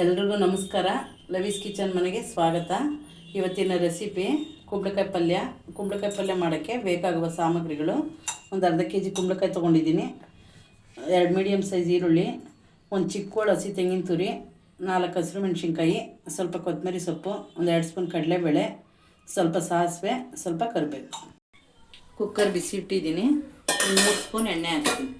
ಎಲ್ರಿಗೂ ನಮಸ್ಕಾರ. ಲವೀಸ್ ಕಿಚನ್ ಮನೆಗೆ ಸ್ವಾಗತ. ಇವತ್ತಿನ ರೆಸಿಪಿ ಕುಂಬಳಕಾಯಿ ಪಲ್ಯ. ಕುಂಬಳಕಾಯಿ ಪಲ್ಯ ಮಾಡೋಕ್ಕೆ ಬೇಕಾಗುವ ಸಾಮಗ್ರಿಗಳು. ಒಂದು ಅರ್ಧ ಕೆ ಜಿ ಕುಂಬಳಕಾಯಿ ತೊಗೊಂಡಿದ್ದೀನಿ. ಎರಡು ಮೀಡಿಯಮ್ ಸೈಜ್ ಈರುಳ್ಳಿ, ಒಂದು ಚಿಕ್ಕೋಳು ಹಸಿ ತೆಂಗಿನ ತುರಿ, ನಾಲ್ಕು ಹಸಿರು ಮೆಣಸಿನ್ಕಾಯಿ, ಸ್ವಲ್ಪ ಕೊತ್ತಂಬರಿ ಸೊಪ್ಪು, ಒಂದು ಎರಡು ಸ್ಪೂನ್ ಕಡಲೆಬೇಳೆ, ಸ್ವಲ್ಪ ಸಾಸಿವೆ, ಸ್ವಲ್ಪ ಕರಿಬೇಕು ಕುಕ್ಕರ್ ಬಿಸಿ ಇಟ್ಟಿದ್ದೀನಿ. ಒಂದು ಮೂರು ಸ್ಪೂನ್ ಎಣ್ಣೆ ಹಾಕ್ತೀನಿ.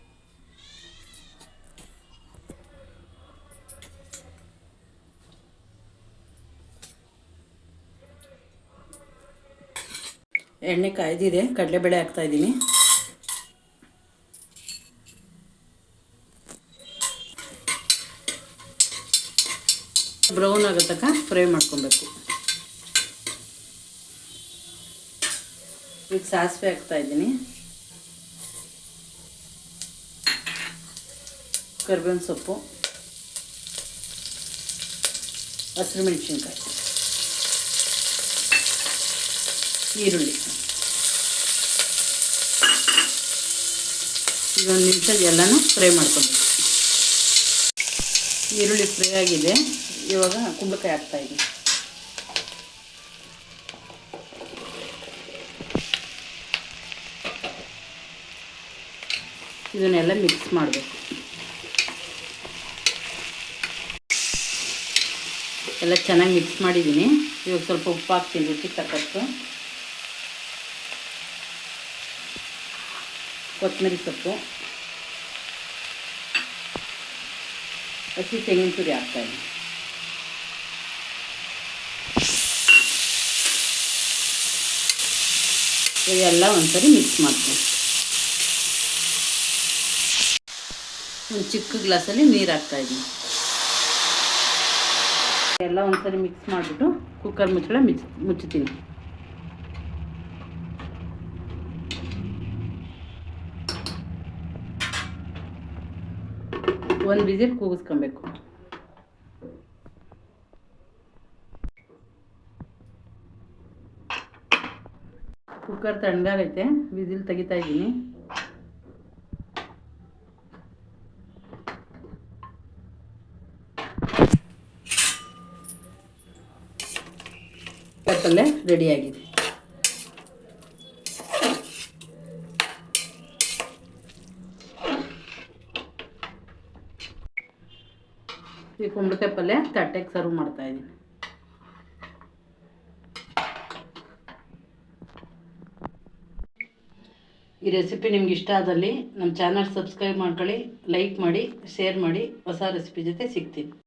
ಎಣ್ಣೆ ಕಾಯ್ದಿದೆ, ಕಡಲೆಬೇಳೆ ಹಾಕ್ತಾ ಇದ್ದೀನಿ. ಬ್ರೌನ್ ಆಗೋ ತನಕ ಫ್ರೈ ಮಾಡ್ಕೊಬೇಕು. ಈಗ ಸಾಸಿವೆ ಹಾಕ್ತಾ ಇದ್ದೀನಿ. ಕರ್ಬೇವಿನ ಸೊಪ್ಪು, ಹಸಿರು ಮೆಣಸಿನ್ಕಾಯಿ. ಈರುಳ್ಳಿ. ಇದೊಂದು ನಿಮಿಷ ಎಲ್ಲನೂ ಫ್ರೈ ಮಾಡ್ಕೊಬೇಕು. ಈರುಳ್ಳಿ ಫ್ರೈ ಆಗಿದೆ. ಇವಾಗ ಕುಂಬಳಕಾಯಿ ಹಾಕ್ತಾಯಿದ್ದೀನಿ ಇದನ್ನೆಲ್ಲ ಮಿಕ್ಸ್ ಮಾಡಬೇಕು. ಎಲ್ಲ ಚೆನ್ನಾಗಿ ಮಿಕ್ಸ್ ಮಾಡಿದ್ದೀನಿ. ಇವಾಗ ಸ್ವಲ್ಪ ಉಪ್ಪು ಹಾಕ್ತೀನಿ ರುಚಿ ತಕ್ಕಷ್ಟು. ಕೊತ್ತಂಬರಿ ಸೊಪ್ಪು. ಹಸಿ ತೆಂಗಿನ ತುರಿ ಹಾಕ್ತಾಯಿದ್ದೀನಿ ಇವೆಲ್ಲ ಒಂದ್ಸರಿ ಮಿಕ್ಸ್ ಮಾಡ್ತೀನಿ. ಒಂದು ಚಿಕ್ಕ ಗ್ಲಾಸಲ್ಲಿ ನೀರು ಹಾಕ್ತಾಯಿದ್ದೀನಿ ಎಲ್ಲ ಒಂದ್ಸರಿ ಮಿಕ್ಸ್ ಮಾಡಿಬಿಟ್ಟು ಕುಕ್ಕರ್ ಮುಚ್ಚಳ ಮಿಚ್ ಮುಚ್ಚುತ್ತೀನಿ. ಒಂದು ವಿಸಿಲ್ ಕೂಗಿಸ್ಕೊಬೇಕು. ಕುಕ್ಕರ್ ತಣ್ಣಗಾಗೈತೆ ವಿಸಿಲ್ ತೆಗಿತಾ ಇದ್ದೀನಿ. ಪಲ್ಲೆ ರೆಡಿಯಾಗಿದೆ ಈ ಕುಂಬಳಕಾಯಿ ಪಲ್ಯ ತಟ್ಟೆಗೆ ಸರ್ವ್ ಮಾಡ್ತಾ ಇದ್ದೀನಿ. ಈ ರೆಸಿಪಿ ನಿಮ್ಗೆ ಇಷ್ಟ ಆದಲ್ಲಿ ನಮ್ಮ ಚಾನಲ್ ಸಬ್ಸ್ಕ್ರೈಬ್ ಮಾಡ್ಕೊಳ್ಳಿ ಲೈಕ್ ಮಾಡಿ ಶೇರ್ ಮಾಡಿ, ಹೊಸ ರೆಸಿಪಿ ಜೊತೆ ಸಿಗ್ತೀನಿ.